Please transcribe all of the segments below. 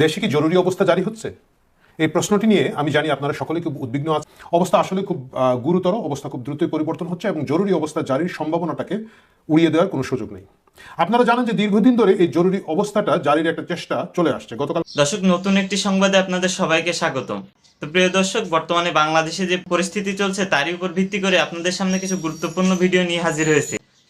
দেশে কি জরুরি অবস্থা জারি হচ্ছে? এই প্রশ্নটি নিয়ে আমি জানি আপনারা সকলে খুব উদ্বিগ্ন আছে অবস্থা আসলে খুব গুরুতর, অবস্থা খুব দ্রুতই পরিবর্তন হচ্ছে এবং জরুরি অবস্থা জারির সম্ভাবনাটাকে উড়িয়ে দেওয়ার কোনো সুযোগ নেই। আপনারা জানেন যে দীর্ঘদিন ধরে এই জরুরি অবস্থাটা জারির একটা চেষ্টা চলে আসছে। গতকাল দর্শক, নতুন একটি সংবাদে আপনাদের সবাইকে স্বাগতম। তো প্রিয় দর্শক, বর্তমানে বাংলাদেশে যে পরিস্থিতি চলছে, তারই উপর ভিত্তি করে আপনাদের সামনে কিছু গুরুত্বপূর্ণ ভিডিও নিয়ে হাজির হয়েছে।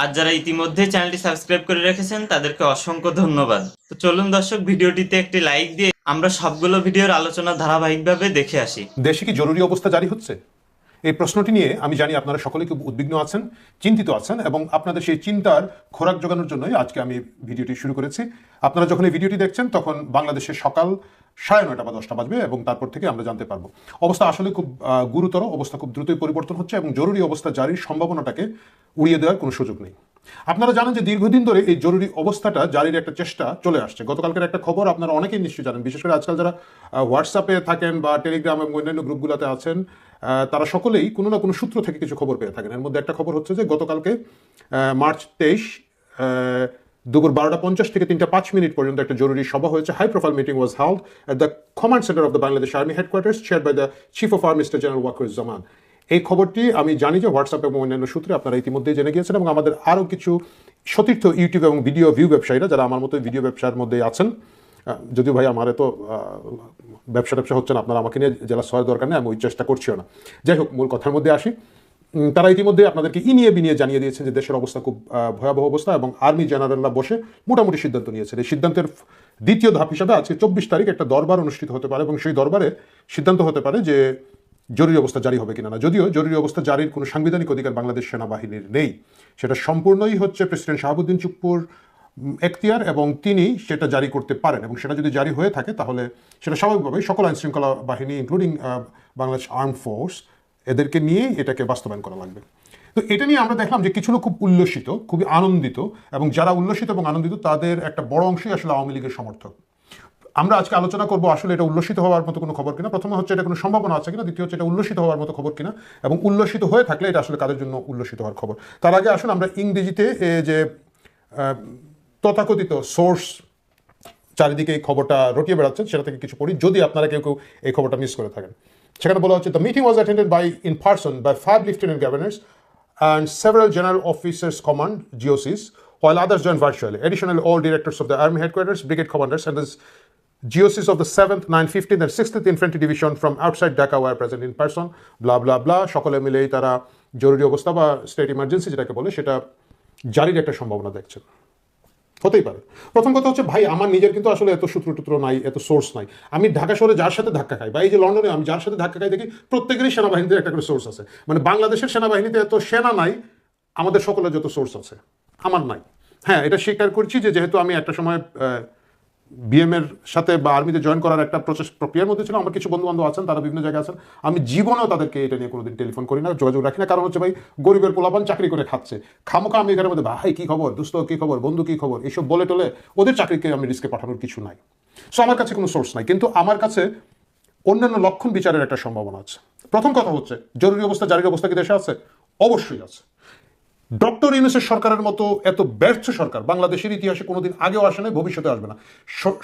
আর যারা ইতিমধ্যে চ্যানেলটি সাবস্ক্রাইব করে রেখেছেন, তাদেরকে অসংখ্য ধন্যবাদ। তো চলুন দর্শক, ভিডিওটিতে একটি লাইক দিয়ে আমরা সবগুলো ভিডিওর আলোচনা ধারাবাহিকভাবে দেখে আসি। দেশে কি জরুরি অবস্থা জারি হচ্ছে? এই প্রশ্নটি নিয়ে আমি জানি আপনারা সকলে খুব উদ্বিগ্ন আছেন, চিন্তিত আছেন এবং আপনাদের সেই চিন্তার খোরাক জোগানোর জন্যই আজকে আমি ভিডিওটি শুরু করেছি। আপনারা যখন এই ভিডিওটি দেখছেন, তখন বাংলাদেশের সকাল সাড়ে নয়টা বা দশটা বাজবে এবং তারপর থেকে আমরা জানতে পারব। অবস্থা আসলে খুব গুরুতর, অবস্থা খুব দ্রুতই পরিবর্তন হচ্ছে এবং জরুরি অবস্থা জারির সম্ভাবনাটাকে উড়িয়ে দেওয়ার কোনো সুযোগ নেই। আপনারা জানেন যে দীর্ঘদিন ধরে এই জরুরি অবস্থাটা জারির একটা চেষ্টা চলে আসছে। গতকালকের একটা খবর আপনারা অনেকেই নিশ্চয়ই জানেন, বিশেষ করে আজকাল যারা হোয়াটসঅ্যাপে থাকেন বা টেলিগ্রাম এবং অন্যান্য গ্রুপগুলোতে আছেন তারা সকলেই কোনো না কোনো সূত্র থেকে কিছু খবর পেয়ে থাকেন। এর মধ্যে একটা খবর হচ্ছে যে গতকালকে মার্চ তেইশ দুপুর বারোটা পঞ্চাশ থেকে তিনটা পাঁচ মিনিট পর্যন্ত একটা জরুরি সভা হয়েছে। High profile meeting was held at the command centre of the Bangladesh army headquarters chair by the chief of army general Wakeruzzaman এই খবরটি আমি জানি যে হোয়াটসঅ্যাপ এবং অন্যান্য সূত্রে আপনারা ইতিমধ্যেই জেনে গিয়েছেন এবং আমাদের আরও কিছু সতীর্থ ইউটিউব এবং ভিডিও ভিউ ব্যবসায়ীরা যারা আমার মতো ভিডিও ব্যবসার মধ্যে আছেন যদিও ভাই আমার তো ব্যবসা ব্যবসা হচ্ছে না, আপনারা আমাকে নিয়ে জেলা সহায় দরকার নেই, আমি ওই চেষ্টা করছিও না। যাই হোক, মূল কথার মধ্যে আসি। তারা ইতিমধ্যে আপনাদেরকে ইনিয়ে বিনিয়ে জানিয়ে দিয়েছেন যে দেশের অবস্থা খুব ভয়াবহ অবস্থা এবং আর্মি জেনারেলরা বসে মোটামুটি সিদ্ধান্ত নিয়েছেন। এই সিদ্ধান্তের দ্বিতীয় ধাপ হিসাবে আজকে চব্বিশ তারিখ একটা দরবার অনুষ্ঠিত হতে পারে এবং সেই দরবারে সিদ্ধান্ত হতে পারে যে জরুরি অবস্থা জারি হবে কিনা না। যদিও জরুরি অবস্থা জারির কোনো সাংবিধানিক অধিকার বাংলাদেশ সেনাবাহিনীর নেই। সেটা সম্পূর্ণই হচ্ছে প্রেসিডেন্ট শাহাবুদ্দিন চুপ্পুর এখতিয়ার এবং তিনি সেটা জারি করতে পারেন এবং সেটা যদি জারি হয়ে থাকে তাহলে সেটা স্বাভাবিকভাবেই সকল আইন শৃঙ্খলা বাহিনী ইনক্লুডিং বাংলাদেশ আর্ম ফোর্স, এদেরকে নিয়ে এটাকে বাস্তবায়ন করা লাগবে। তো এটা নিয়ে আমরা দেখলাম যে কিছু লোক খুব উল্লসিত, খুবই আনন্দিত এবং যারা উল্লসিত এবং আনন্দিত তাদের একটা বড় অংশই আসলে আওয়ামী লীগের সমর্থক। আমরা আজকে আলোচনা করব আসলে এটা উল্লসিত হওয়ার মতো কোনো খবর কিনা। প্রথমে হচ্ছে এটা কোনো সম্ভাবনা আছে কিনা দ্বিতীয় হচ্ছে এটা উল্লসিত হওয়ার মতো খবর কিনা এবং উল্লসিত হয়ে থাকলে এটা আসলে কাদের জন্য উল্লসিত হওয়ার খবর। তার আগে আসুন আমরা ইংরেজিতে যে তথাকথিত সোর্স চারিদিকে এই খবরটা রটিয়ে বেড়াচ্ছেন সেটা থেকে কিছু পড়ি যদি আপনারা কেউ কেউ এই খবরটা মিস করে থাকেন। সেখানে বলা হচ্ছে the meeting was attended by in person by five lieutenant governors and several general officers command GOCs while others joined virtually. Additionally, all directors of the Army headquarters, brigade commanders, and the GOCs of the 7th, 9th, 15th, and 16th Infantry Division from outside Dhaka were present in person. Blah, blah, blah. সকলে মিলেই তারা জরুরি অবস্থা বা state emergency যেটাকে বলে সেটা জারির একটা সম্ভাবনা দেখছেন। হতেই পারে। প্রথম কথা হচ্ছে ভাই আমার নিজের কিন্তু আসলে এত সূত্র টুত্র নাই এত সোর্স নাই। আমি ঢাকা শহরে যার সাথে ধাক্কা খাই বা এই যে লন্ডনে আমি যার সাথে ধাক্কা খাই দেখি প্রত্যেকেরই সেনাবাহিনীতে একটা করে সোর্স আছে। মানে বাংলাদেশের সেনাবাহিনীতে এত সেনা নাই আমাদের সকলের যত সোর্স আছে আমার নাই। হ্যাঁ এটা স্বীকার করছি যে যেহেতু আমি একটা সময় বিএম এর সাথে বা আর্মিতে জয়েন করার একটা প্রচেস প্রক্রিয়ার মধ্যে ছিল। আমার কিছু বন্ধু বান্ধব আছেন, তারা বিভিন্ন জায়গায় আছেন। আমি জীবনেও তাদেরকে এটা নিয়ে কোনোদিন টেলিফোন করি না, যোগাযোগ রাখি না। কারণ হচ্ছে ভাই, গরিবের পোলাপান চাকরি করে খাচ্ছে। খামোখা আমি এখানের মধ্যে, ভাই, কি খবর? দোস্ত কি খবর? বন্ধু, কি খবর? এইসব বলে টলে ওদের চাকরিকে আমি রিস্কে পাঠানোর কিছু নাই। সো আমার কাছে কোনো সোর্স নাই। কিন্তু আমার কাছে অন্যান্য লক্ষণ বিচারের একটা সম্ভাবনা আছে। প্রথম কথা হচ্ছে, জরুরি অবস্থা, জারির অবস্থা কি দেশে আছে? অবশ্যই আছে। ডক্টর ইউনুসের সরকারের মতো এত ব্যর্থ সরকার বাংলাদেশের ইতিহাসে কোনোদিন আগেও আসে নাই, ভবিষ্যতে আসবে না।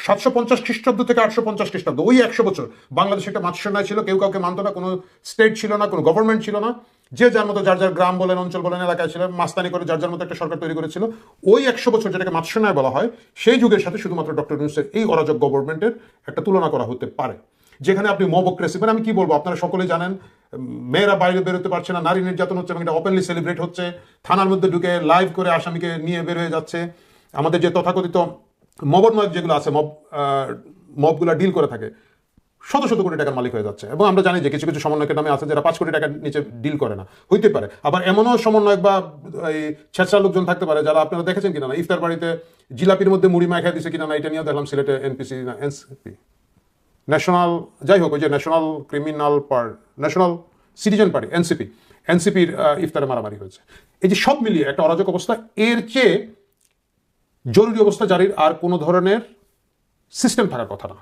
সাতশো পঞ্চাশ খ্রিস্টাব্দ থেকে আটশো পঞ্চাশ খ্রিস্টাব্দ, ওই একশো বছর। বাংলাদেশে একটা মাতৃসেনায় ছিল, কেউ কাউকে মানতো না, কোনো স্টেট ছিল না, কোনো গভর্নমেন্ট ছিল না। যে যার মতো যার যার গ্রাম বলেন, অঞ্চল বলেন, এলাকায় ছিল, মাস্তানি করে যার যার মতো একটা সরকার তৈরি করেছিল, ওই একশো বছর যেটাকে মাতৃসেনায় বলা হয়, সেই যুগের সাথে শুধুমাত্র ডক্টর ইউনুসের এই অরাজক গভর্নমেন্টের একটা তুলনা করা হতে পারে। যেখানে আপনি মবক্রেসি মানে আমি কি বলব, আপনারা সকলে জানেন মেয়েরা বাইরে বেরোতে পারছে না, নারী নির্যাতন হচ্ছে এবং এটা ওপেনলি সেলিব্রেট হচ্ছে। থানার মধ্যে ঢুকে লাইভ করে আসামিকে নিয়ে বের হয়ে যাচ্ছে। আমাদের যে তথাকথিত মবনময় যেগুলো আছে মব মবগুলো ডিল করে থাকে, শত শত কোটি টাকার মালিক হয়ে যাচ্ছে। এবং আমরা জানি যে কিছু কিছু সমন্বয়কের নামে আছে যারা পাঁচ কোটি টাকার নিচে ডিল করে না। হইতে পারে। আবার এমনও সমন্বয়ক বা, এই ছেঁচড়া লোকজন থাকতে পারে যারা আপনারা দেখেছেন কিনা না, ইফতার বাড়িতে জিলাপির মধ্যে মুড়ি মাখা দিছে কিনা না, এটা নিয়েও দেখলাম সিলেটে এনপিসি না এনসিপি ন্যাশনাল যাই হোক ওই যে national criminal party national citizen party NCP এনসিপির ইফতারে মারামারি হয়েছে। এই যে সব মিলিয়ে একটা অরাজক অবস্থা, এর চেয়ে জরুরি অবস্থা জারির আর কোনো ধরনের সিস্টেম থাকার কথা না।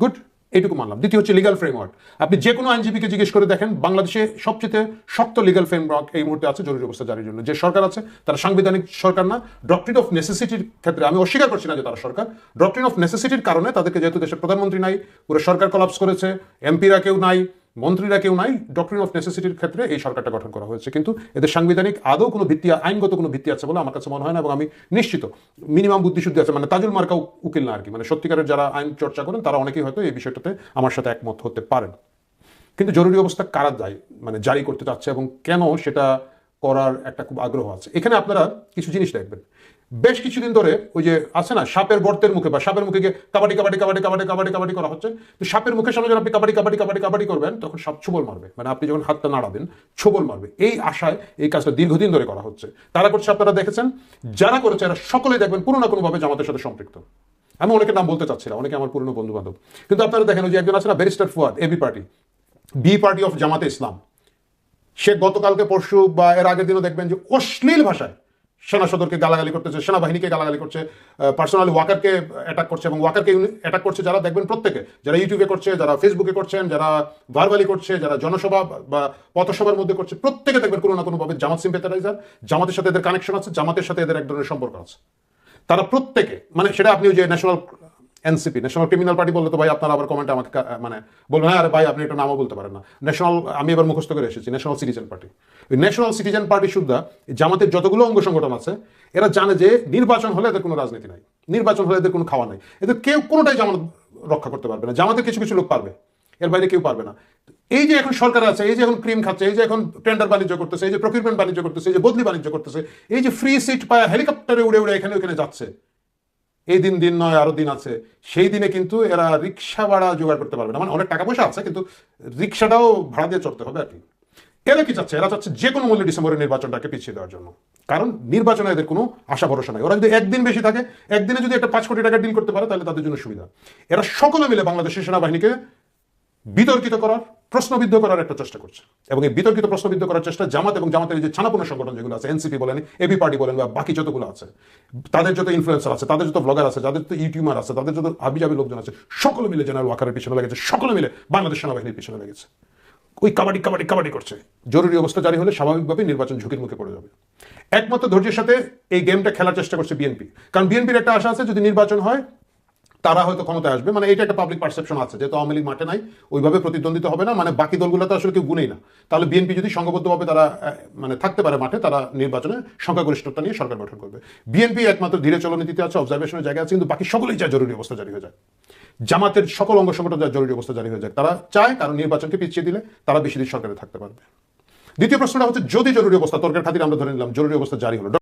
গুড এইটুকু মানলাম। দ্বিতীয় হচ্ছে লিগাল ফ্রেমওয়ার্ক আপনি যে কোনো আইনজীবীকে জিজ্ঞেস করে দেখেন, বাংলাদেশে সবচেয়ে শক্ত লিগাল ফ্রেমওয়ার্ক এই মুহূর্তে আছে জরুরি অবস্থা জারির জন্য। যে সরকার আছে, তারা সাংবিধানিক সরকার না ডক্ট্রিন অফ নেসেসিটির ক্ষেত্রে আমি অস্বীকার করছি না যে তারা সরকার। ডক্ট্রিন অফ নেসেসিটির কারণে তাদেরকে যেহেতু দেশের প্রধানমন্ত্রী নাই, পুরো সরকার কলাপস করেছে এমপিরা কেউ নাই মন্ত্রীরা কেউ নাই ডক্টরিন অফ নেসেসিটির ক্ষেত্রে এই সরকারটা গঠন করা হয়েছে। কিন্তু এদের সাংবিধানিক আদৌ কোনো ভিত্তি, আইনগত কোনো ভিত্তি আছে বলে আমার কাছে মনে হয় না এবং আমি নিশ্চিত মিনিমাম বুদ্ধিশুদ্ধি আছে। মানে তাজুল মার্কাও উকিল না আর কি মানে সত্যিকারের যারা আইন চর্চা করেন, তারা অনেকেই হয়তো এই বিষয়টাতে আমার সাথে একমত হতে পারেন। কিন্তু জরুরি অবস্থা কারা দায়ী মানে জারি করতে চাচ্ছে এবং কেন সেটা করার একটা খুব আগ্রহ আছে। এখানে আপনারা কিছু জিনিস দেখবেন। বেশ কিছুদিন ধরে ওই যে আছে না, সাপের গর্তের মুখে বা সাপের মুখে গিয়ে কাবাডি কাবাডি কাবাডি কাবাডি কাবাডি কাবাডি করা হচ্ছে। তো সাপের মুখের সামনে যখন আপনি কাবাডি কাবাডি কাবাডি কাবাডি করবেন, তখন সাপ ছুবল মারবে। মানে আপনি যখন হাতটা নাড়াবেন ছবল মারবে। এই আশায় এই কাজটা দীর্ঘদিন ধরে করা হচ্ছে। তারা করছে, আপনারা দেখেছেন, যারা করেছে, এরা সকলেই দেখবেন কোনো না কোনোভাবে জামাতের সাথে সম্পৃক্ত। আমি অনেকের নাম বলতে চাচ্ছি না, অনেকে আমার পুরনো বন্ধু বান্ধব কিন্তু আপনারা দেখেন যে একজন আছে না, barrister Fuad AB party B party of Jamaat e Islam. সে গতকালকে, পরশু বা এর আগের দিনও দেখবেন যে অশ্লীল ভাষায় সেনা সদরকে গালাগালি করতেছে, সেনাবাহিনীকে গালাগালি করছে পার্সোনালি ওয়াকারকে অ্যাটাক করছে এবং ওয়াকারকে অ্যাটাক করছে যারা দেখবেন প্রত্যেকে। যারা ইউটিউবে করছে, যারা ফেসবুকে করছেন, যারা ভারবালি করছে, যারা জনসভা বা পথসভার মধ্যে করছে, প্রত্যেকে দেখবেন কোনো না কোনোভাবে জামাত সিম্পেথারাইজার জামাতের সাথে এদের কানেকশন আছে, জামাতের সাথে এদের এক ধরনের সম্পর্ক আছে। তারা প্রত্যেকে মানে সেটা আপনি যে national NCP national criminal party বললে তো ভাই আপনারা আবার কমেন্টে আমাকে মানে বলবেন হ্যাঁ আরে ভাই, আপনি এটা নামও বলতে পারেন না। ন্যাশনাল আমি এবার মুখস্থ করে এসেছি national citizen party national citizen party সুদ্ধা জামাতের যতগুলো অঙ্গ সংগঠন আছে, এরা জানে যে নির্বাচন হলে এদের কোনো রাজনীতি নাই, নির্বাচন হলে এদের কোনো খাওয়া নাই। এদের কেউ কোনোটাই জামানত রক্ষা করতে পারবে না, জামাতের কিছু কিছু লোক পারবে, এর বাইরে কেউ পারবে না। এই যে এখন সরকার আছে, এই যে এখন ক্রিম খাচ্ছে, এই যে এখন টেন্ডার বাণিজ্য করতেছে, এই যে প্রকিউরমেন্ট বাণিজ্য করতেছে, এই যে বদলি বাণিজ্য করতেছে, এই যে ফ্রি সিট পায় হেলিকপ্টারে উড়ে উড়ে এখানে, ওখানে যাচ্ছে এই দিন দিন নয়, আরও দিন আছে। সেই দিনে কিন্তু এরা রিক্সা ভাড়া জোগাড় করতে পারবে না। মানে অনেক টাকা পয়সা আছে, কিন্তু রিক্সাটাও ভাড়া দিয়ে চড়তে হবে আর কি। এরা কি চাচ্ছে? এরা চাচ্ছে যে কোনো মূল্যে ডিসেম্বরের নির্বাচনটাকে পিছিয়ে দেওয়ার জন্য। কারণ নির্বাচনে এদের কোনো আশা ভরসা নাই। ওরা যদি একদিন বেশি থাকে, একদিনে যদি একটা পাঁচ কোটি টাকা ডিল করতে পারে, তাহলে তাদের জন্য সুবিধা। এরা সকলে মিলে বাংলাদেশের সেনাবাহিনীকে বিতর্কিত করার প্রশ্নবিদ্ধ করার একটা চেষ্টা করছে। এবং এই বিতর্কিত প্রশ্নবিদ্ধ করার চেষ্টা জামাত এবং জামাতের যে ছানাপূর্ণ সংগঠন যেগুলো আছে এনসিপি বলেন এবি পার্টি বলেন বা বাকি যতগুলো আছে, তাদের যত ইনফ্লুয়েন্সার আছে, তাদের যত ব্লগার আছে যাদের যত ইউটিউবার আছে, তাদের যত হাবিজাবি লোকজন আছে, সকলে মিলে জেনারেল ওয়াকারের পিছনে লেগেছে, সকলে মিলে বাংলাদেশ সেনাবাহিনীর পিছনে লেগেছে। ওই কাবাডি কাবাডি কাবাডি করছে। জরুরি অবস্থা জারি হলে স্বাভাবিকভাবেই নির্বাচন ঝুঁকির মুখে পড়ে যাবে। একমাত্র ধৈর্যের সাথে এই গেমটা খেলার চেষ্টা করছে বিএনপি কারণ বিএনপির একটা আশা আছে, যদি নির্বাচন হয় তারা হয়তো ক্ষমতায় আসবে। মানে এটা একটা পাবলিক পারসেপশন আছে, যেহেতু আওয়ামী লীগ মাঠে নাই, ওইভাবে প্রতিদ্বন্দ্বিতা হবে না। মানে বাকি দলগুলো তো আসলে কেউ গুনেই না। তাহলে বিএনপি যদি সংঘবদ্ধভাবে তারা মানে থাকতে পারে মাঠে, তারা নির্বাচনে সংখ্যাগরিষ্ঠতা নিয়ে সরকার গঠন করবে। বিএনপি একমাত্র ধীরে চলনীতিতে আছে অবজারভেশনের জায়গা আছে, কিন্তু বাকি সকলেই চায় জরুরি অবস্থা জারি হয়ে যায়। জামাতের সকল অঙ্গ সংগঠন যায় জরুরি অবস্থা জারি হয়ে যায়। তারা চায় কারণ নির্বাচনকে পিছিয়ে দিলে, তারা বেশি দিন সরকারে থাকতে পারবে। দ্বিতীয় প্রশ্নটা হচ্ছে, যদি জরুরি অবস্থা, তর্কের খাতিরে আমরা ধরে নিলাম, জরুরি অবস্থা জারি হলো।